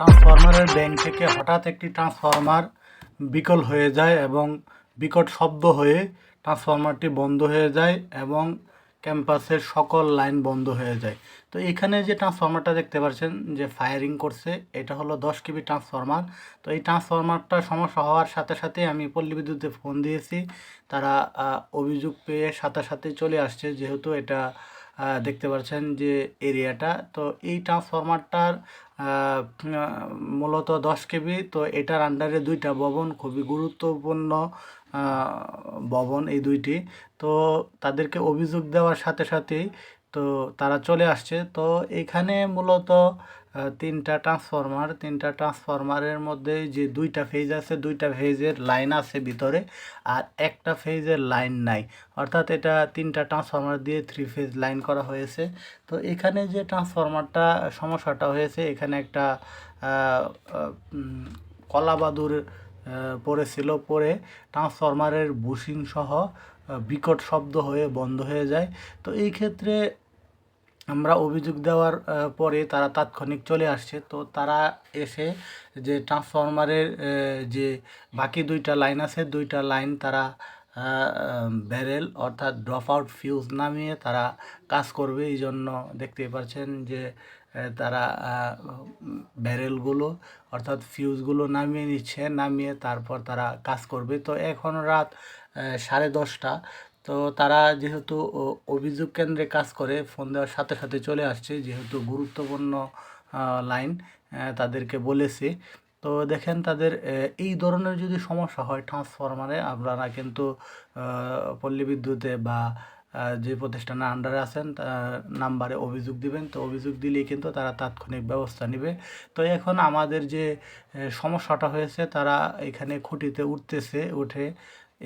ট্রান্সফরমারের ব্যাংক থেকে হঠাৎ একটি ট্রান্সফরমার বিকল হয়ে যায় এবং বিকট শব্দ হয়ে ট্রান্সফরমারটি বন্ধ হয়ে যায় এবং ক্যাম্পাসের সকল লাইন বন্ধ হয়ে যায়। তো এখানে যে ট্রান্সফরমারটা দেখতে পাচ্ছেন যে ফায়ারিং করছে, এটা হলো দশ কেবি ট্রান্সফরমার তো এই ট্রান্সফরমারটা সমস্যা হওয়ার সাথে সাথে আমি পল্লী বিদ্যুতে ফোন দিয়েছি। তারা অভিযোগ পেয়ে সাথে সাথে চলে আসছে, যেহেতু এটা দেখতে পাচ্ছেন যে এরিয়াটা তো এই ট্রান্সফরমারটার মূলত দশ কেবি, তো এটার আন্ডারে দুইটা ভবন, খুবই গুরুত্বপূর্ণ ভবন এই দুইটি। তো তাদেরকে অভিযোগ দেওয়ার সাথে সাথেই তো তারা চলে আসছে। তো এখানে মূলত তিনটা ট্রান্সফরমার তিনটা ট্রান্সফরমারের মধ্যে যে দুইটা ফেজ আছে, দুইটা ফেজের লাইন আছে ভিতরে আর একটা ফেজের লাইন নাই। অর্থাৎ এটা তিনটা ট্রান্সফরমার দিয়ে থ্রি ফেজ লাইন করা হয়েছে। তো এখানে যে ট্রান্সফরমারটা সমস্যাটা হয়েছে, এখানে একটা কলাবাদুর পড়েছিল, পরে ট্রান্সফরমারের বুশিং সহ বিকট শব্দ হয়ে বন্ধ হয়ে যায়। তো এই ক্ষেত্রে আমরা অভিযোগ দেওয়ার পরে তারা তাৎক্ষণিক চলে আসছে। তো তারা এসে যে ট্রান্সফরমারের যে বাকি দুইটা লাইন আছে, দুইটা লাইন তারা ব্যারেল অর্থাৎ ড্রপ আউট ফিউজ নামিয়ে তারা কাজ করবে। এই জন্য দেখতেই পাচ্ছেন যে তারা ব্যারেলগুলো অর্থাৎ ফিউজগুলো নামিয়ে নিচ্ছে, নামিয়ে তারপর তারা কাজ করবে। তো এখন রাত সাড়ে দশটা। তো তারা যেহেতু অভিযোগ কেন্দ্রে কাজ করে, ফোন দেওয়ার সাথে সাথে চলে আসছে, যেহেতু গুরুত্বপূর্ণ লাইন তাদেরকে বলেছি। তো দেখেন তাদের এই ধরনের যদি সমস্যা হয় ট্রান্সফরমারে, আপনারা কিন্তু পল্লী বিদ্যুতে বা যে প্রতিষ্ঠানের আন্ডারে আছেন তার নাম্বারে অভিযোগ দিবেন। তো অভিযোগ দিলেই কিন্তু তারা তাৎক্ষণিক ব্যবস্থা নেবে। তো এখন আমাদের যে সমস্যাটা হয়েছে, তারা এখানে খুঁটিতে উঠতেছে, উঠে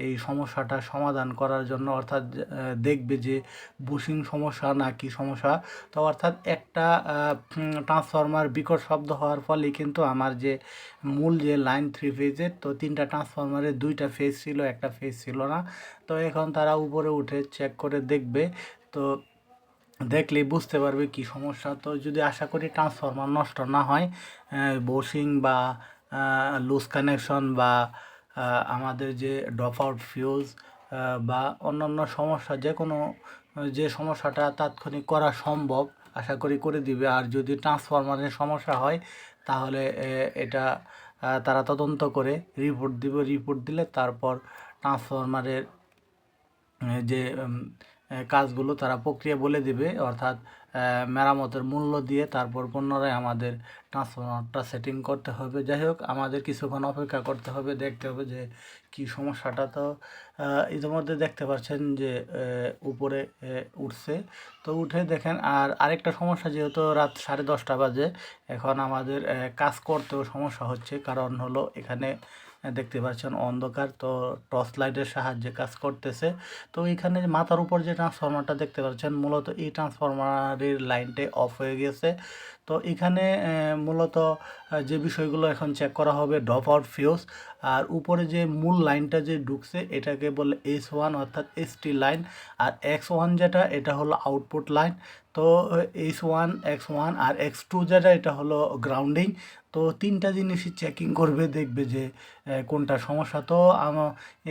এই সমস্যাটা সমাধান করার জন্য অর্থাৎ দেখবে যে বুশিং সমস্যা না কি সমস্যা। তো অর্থাৎ একটা ট্রান্সফরমার বিকট শব্দ হওয়ার ফলে কিন্তু আমার যে মূল যে লাইন থ্রি ফেজের তো তিনটা ট্রান্সফরমারের দুইটা ফেজ ছিল, একটা ফেজ ছিল না। তো এখন তারা উপরে উঠে চেক করে দেখবে, তো দেখলেই বুঝতে পারবে কি সমস্যা। তো যদি আশা করি ট্রান্সফরমার নষ্ট না হয় বোসিং বা লুজ কানেকশন বা আমাদের যে ড্রপ আউট ফিউজ বা অন্যান্য সমস্যা যে কোনো যে সমস্যাটা তাৎক্ষণিক করা সম্ভব, আশা করি করে দিবে। আর যদি ট্রান্সফরমারের সমস্যা হয়, তাহলে এটা তারা তদন্ত করে রিপোর্ট দিবে। রিপোর্ট দিলে তারপর ট্রান্সফরমারের যে কাজগুলো তারা প্রক্রিয়া বলে দিবে, অর্থাৎ মেরামতের মূল্য দিয়ে তারপর পুনরায় আমাদের ট্রান্সফরমারটা সেটিং করতে হবে। যাই হোক, আমাদের কিছুক্ষণ অপেক্ষা করতে হবে, দেখতে হবে যে কি সমস্যাটা তো ইতিমধ্যে দেখতে পাচ্ছেন যে উপরে উঠছে। তো উঠে দেখেন, আর আরেকটা সমস্যা যেহেতু রাত সাড়ে দশটা বাজে, এখন আমাদের কাজ করতেও সমস্যা হচ্ছে। কারণ হলো এখানে দেখতে পাচ্ছেন অন্ধকার, তো টর্চ লাইটের সাহায্যে কাজ করতেছে। তো এখানে মাথার উপর যে ট্রান্সফরমারটা দেখতে পাচ্ছেন, মূলত এই ট্রান্সফরমারের লাইনটাই অফ হয়ে গেছে। তো এখানে মূলত যে বিষয়গুলো এখন চেক করা হবে ড্রপ আউট ফিউজ আর উপরে যে মূল লাইনটা যে ঢুকছে, এটাকে বলে এস ওয়ান অর্থাৎ এস টি লাইন আর এক্স ওয়ান যেটা, এটা হলো আউটপুট লাইন তো এইচ ওয়ান এক্স ওয়ান আর এক্স টু যেটা, এটা হলো গ্রাউন্ডিং তো তিনটা জিনিসই চেকিং করবে, দেখবে যে কোনটা সমস্যা। তো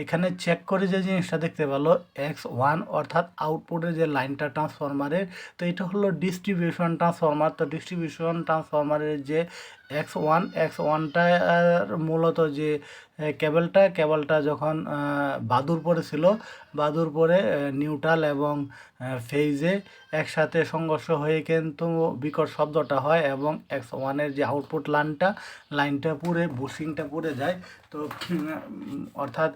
এখানে চেক করে যে জিনিসটা দেখতে পেল এক্স ওয়ান অর্থাৎ আউটপুটের যে লাইনটা ট্রান্সফরমারের তো এটা হলো ডিস্ট্রিবিউশন ট্রান্সফরমার তো ডিস্ট্রিবিউশন ট্রান্সফরমারের যে এক্স ওয়ান এক্স ওয়ানটার মূলত যে কেবলটা কেবলটা যখন আহ, পরে ছিল বাদুর পরে নিউট্রাল এবং ফেইজে একসাথে সংঘর্ষ হয়ে কিন্তু বিকট শব্দটা হয় এবং এক্স ওয়ানের যে আউটপুট লাইনটা লাইনটা পুরে বুশিংটা পুড়ে যায় তো, অর্থাৎ,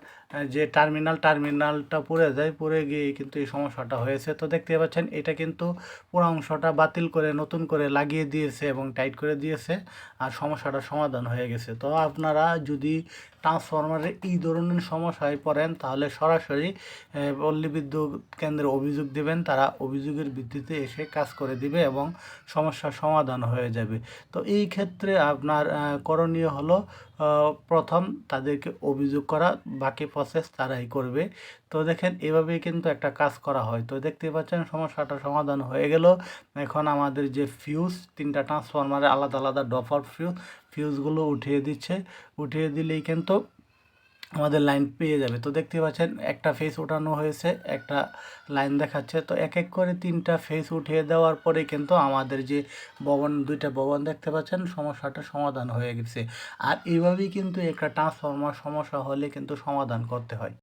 যে টার্মিনাল টার্মিনালটা পড়ে যায়, পড়ে গিয়ে কিন্তু এই সমস্যাটা হয়েছে। তো দেখতে পাচ্ছেন, এটা কিন্তু পুরো অংশটা বাতিল করে, নতুন করে লাগিয়ে দিয়েছে এবং টাইট করে দিয়েছে আর সমস্যাটা সমাধান হয়ে গেছে। তো আপনারা যদি ট্রান্সফরমারের এই ধরনের সমস্যায় পড়েন, তাহলে সরাসরি পল্লী বিদ্যুৎ কেন্দ্রে অভিযোগ দেবেন। তারা অভিযোগের ভিত্তিতে এসে কাজ করে দিবে এবং সমস্যার সমাধান হয়ে যাবে। তো এই ক্ষেত্রে আপনার করণীয় হলো প্রথম তাদেরকে অভিযোগ করা, বাকি প্রসেস তারাই করবে। তো দেখেন, এভাবেই কিন্তু একটা কাজ করা হয়। তো দেখতে পাচ্ছেন, সমস্যাটা সমাধান হয়ে গেল। এখন আমাদের যে ফিউজ তিনটা ট্রান্সফরমারে আলাদা আলাদা ডফার ফিউজ ফিউজগুলো উঠিয়ে দিচ্ছে। উঠিয়ে দিলেই কিন্তু আমাদের লাইন পেয়ে যাবে। তো দেখতে পাচ্ছেন, একটা ফেস ওঠানো হয়েছে, একটা লাইন দেখাচ্ছে। তো এক এক করে তিনটা ফেস উঠিয়ে দেওয়ার পরে কিন্তু আমাদের যে ভবন, দুইটা ভবন দেখতে পাচ্ছেন, সমস্যাটা সমাধান হয়ে গেছে। আর এইভাবেই কিন্তু একটা ট্রান্সফর্মার সমস্যা হলে কিন্তু সমাধান করতে হয়।